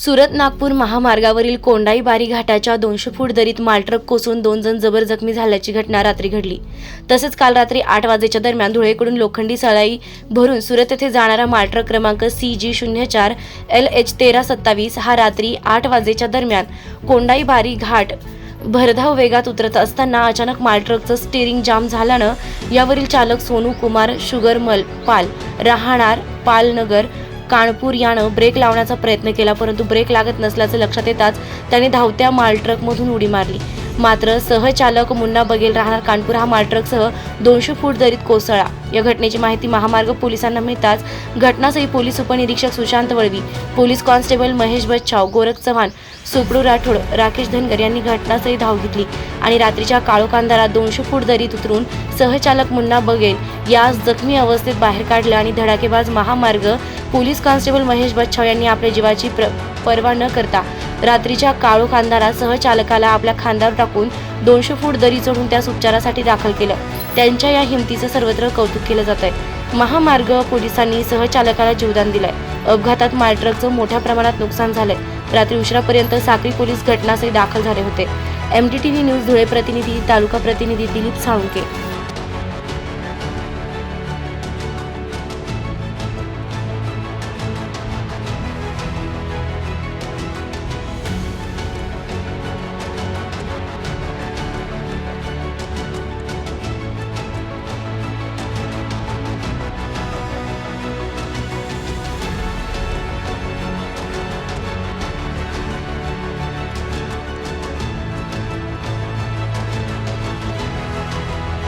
सुरत नागपूर महामार्गावरील कोंडाई बारी घाटाच्या दोनशे फूट दरीत मालट्रक कोसळून दोन जण जबर जखमी झाल्याची घटना रात्री घडली. तसेच काल रात्री आठ वाजेच्या दरम्यान धुळेकडून लोखंडी सळाई भरून सुरत येथे जाणारा मालट्रक क्रमांक सी जी शून्य चार एल एच तेरा सत्तावीस हा रात्री आठ वाजेच्या दरम्यान कोंडाई बारी घाट भरधाव वेगात उतरत असताना अचानक मालट्रकचं स्टेअरिंग जाम झाल्यानं यावरील चालक सोनू कुमार शुगरमल पाल राहणार पालनगर कानपूर यानं ब्रेक लावण्याचा प्रयत्न केला परंतु ब्रेक लागत नसल्याचं लक्षात येताच त्याने धावत्या मालट्रकमधून उडी मारली. मात्र सहचालक मुन्ना बघेल राहणार कानपूर हा मालट्रकसह दोनशे फूट दरीत कोसळला. या घटनेची माहिती महामार्ग पोलिसांना मिळताच घटनास्थळी पोलीस उपनिरीक्षक सुशांत वळवी पोलीस कॉन्स्टेबल महेश बच्छाव गोरख चव्हाण सुपडू राठोड राकेश धनगर यांनी घटनास्थळी धाव घेतली आणि रात्रीच्या काळोख अंधारात दोनशे फूट दरीत उतरून सहचालक मुन्ना बघेल यास जखमी अवस्थेत बाहेर काढलं आणि धडाकेबाज महामार्ग पोलीस कॉन्स्टेबल महेश बच्छाव यांनी आपल्या जीवाची प्र पर्वा न करता रात्रीच्या काळू अंधारात सहचालकाला आपल्या खांद्यावर टाकून दोनशे फूट दरी चढून त्यास उपचारासाठी दाखल केलं. त्यांच्या या हिमतीचं सर्वत्र कौतुक केलं जात आहे महामार्ग पोलिसांनी सहचालकाला जीवदान दिलंय. अपघातात मालट्रकचं मोठ्या प्रमाणात नुकसान झालंय. रात्री उशिरापर्यंत साक्री पोलीस घटनास्थळी दाखल झाले होते. एम टी न्यूज धुळे प्रतिनिधी तालुका प्रतिनिधी दिलीप साळुंके.